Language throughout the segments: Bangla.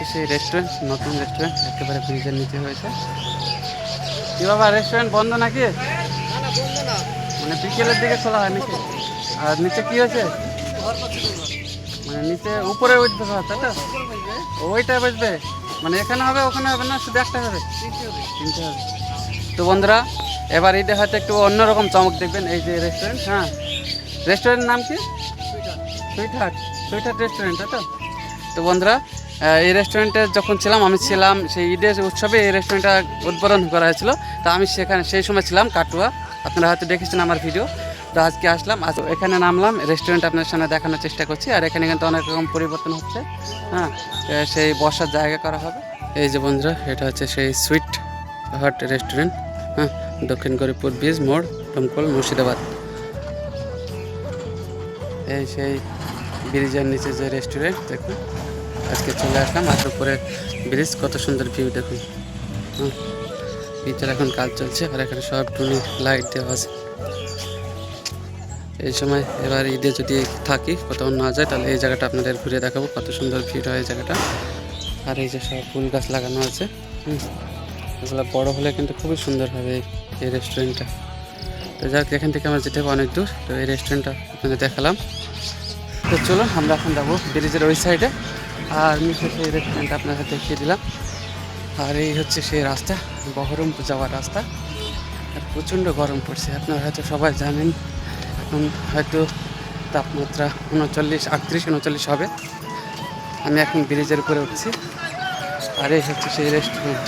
রেস্টুরেন্ট নতুন রেস্টুরেন্ট একেবারে ব্রিজের নিচে হয়েছে। কি বাবা রেস্টুরেন্ট বন্ধ নাকি? মানে বিকেলের দিকে খোলা হয় নাকি? আর নিচে কি হয়েছে? মানে নিচে উপরে উঠবে তাই তো? ওইটা বসবে। মানে এখানে হবে ওখানে হবে না শুধু একটা হবে? তিনটে হবে। তো বন্ধুরা এবার এটা হয়তো একটু অন্যরকম চমক দেখবেন এই যে রেস্টুরেন্ট হ্যাঁ? রেস্টুরেন্টের নাম কি? Sweet heart sweet heart restaurant তাই তো? তো বন্ধুরা এই রেস্টুরেন্টে যখন ছিলাম, আমি ছিলাম সেই ঈদের উৎসবে এই রেস্টুরেন্টটা উদ্বোধন করা হয়েছিল। তো আমি সেখানে, সেই সময় ছিলাম কাটুয়া। আপনারা হয়তো দেখেছেন আমার ভিডিও তো আজকে আসলাম, আজ এখানে নামলাম রেস্টুরেন্ট আপনার সামনে দেখানোর চেষ্টা করছি। আর এখানে কিন্তু অনেক রকম পরিবর্তন হচ্ছে হ্যাঁ? সেই বসার জায়গা করা হবে। এই যে বন্ধুরা, এটা হচ্ছে সেই সুইট হট রেস্টুরেন্ট হ্যাঁ? দক্ষিণ গরিপুর বীজ মোড়, দমকল, মুর্শিদাবাদ। এই সেই ব্রিজের নিচে যে রেস্টুরেন্ট দেখুন। আজকে চলে আসলাম, আর উপরে ব্রিজ, কত সুন্দর ভিউ দেখুন। ব্রিজের এখন কাজ চলছে, আর এখানে সব টুনি লাইট দেওয়া আছে। এই সময় এবার ঈদে যদি থাকি, কোথাও না যায় তাহলে এই জায়গাটা আপনাদের ঘুরে দেখাবো, কত সুন্দর ভিড় হয় এই জায়গাটা। আর এই যে সব ফুল গাছ লাগানো আছে, হুম, এগুলো বড় হলে কিন্তু খুবই সুন্দর হবে এই রেস্টুরেন্টটা তো যাক, এখান থেকে আমরা যেতে হবে অনেক দূর, তো এই রেস্টুরেন্টটা আপনাদের দেখালাম। তো চলুন, আমরা এখন যাব ব্রিজের ওই সাইডে আর নিচে সেই রেস্টুরেন্ট আপনার আপনাদের দেখিয়ে দিলাম। আর এই হচ্ছে সেই রাস্তা, বহরমপুর যাওয়ার রাস্তা। আর প্রচণ্ড গরম পড়ছে, আপনারা হয়তো সবাই জানেন, এখন হয়তো তাপমাত্রা উনচল্লিশ, আটত্রিশ, উনচল্লিশ হবে। আমি এখন ব্রিজের উপরে উঠছি। আর এই হচ্ছে সেই রেস্টুরেন্ট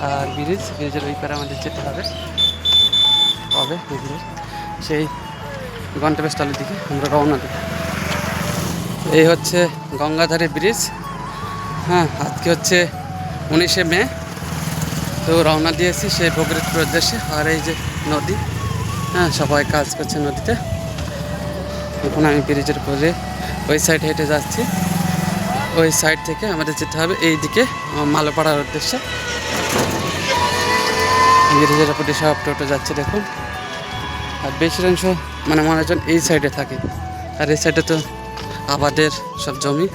আর ব্রিজ, ব্রিজের ওই পারে আমাদের যেতে হবে। কবে? সেই গন্তব্যস্থলের দিকে, আমরা রওনা দেব এই হচ্ছে গঙ্গাধারী ব্রিজ। হ্যাঁ আজকে হচ্ছে উনিশে মে। তো রওনা দিয়েছি সেই বগরিতপুর উদ্দেশ্যে। আর এই যে নদী হ্যাঁ সবাই কাজ করছে নদীতে। এখন আমি ব্রিজের উপরে ওই সাইড হেঁটে যাচ্ছি। ওই সাইড থেকে আমাদের যেতে হবে এই দিকে মালোপাড়ার উদ্দেশ্যে। ব্রিজের উপরে সব টোটো যাচ্ছে, দেখুন। আর বেশিরাংশ মানে মানুষজন এই সাইডে থাকে। আর এই সাইডে তো আবাদের সব জমি।